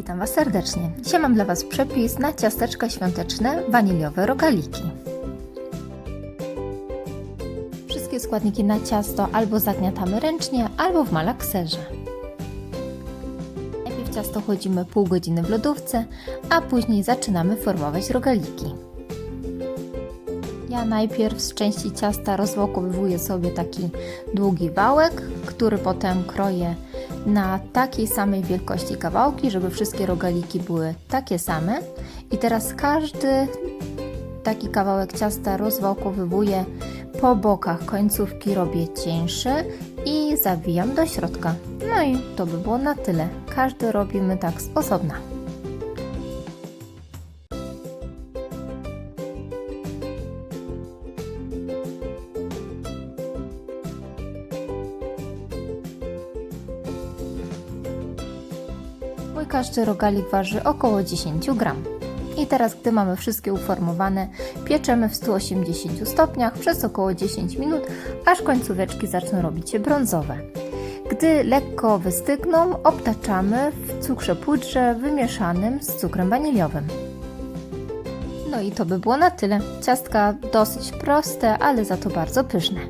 Witam Was serdecznie. Dzisiaj mam dla Was przepis na ciasteczka świąteczne waniliowe rogaliki. Wszystkie składniki na ciasto albo zagniatamy ręcznie, albo w malakserze. Najpierw ciasto chłodzimy pół godziny w lodówce, a później zaczynamy formować rogaliki. Ja najpierw z części ciasta rozwałkowywuję sobie taki długi wałek, który potem kroję na takiej samej wielkości kawałki, żeby wszystkie rogaliki były takie same. I teraz każdy taki kawałek ciasta rozwałkowywuję po bokach końcówki robię cieńsze i zawijam do środka. No i to by było na tyle. Każdy robimy tak z osobna. Mój każdy rogalik waży około 10 gram. I teraz, gdy mamy wszystkie uformowane, pieczemy w 180 stopniach przez około 10 minut, aż końcóweczki zaczną robić się brązowe. Gdy lekko wystygną, obtaczamy w cukrze pudrze wymieszanym z cukrem waniliowym. No i to by było na tyle. Ciastka dosyć proste, ale za to bardzo pyszne.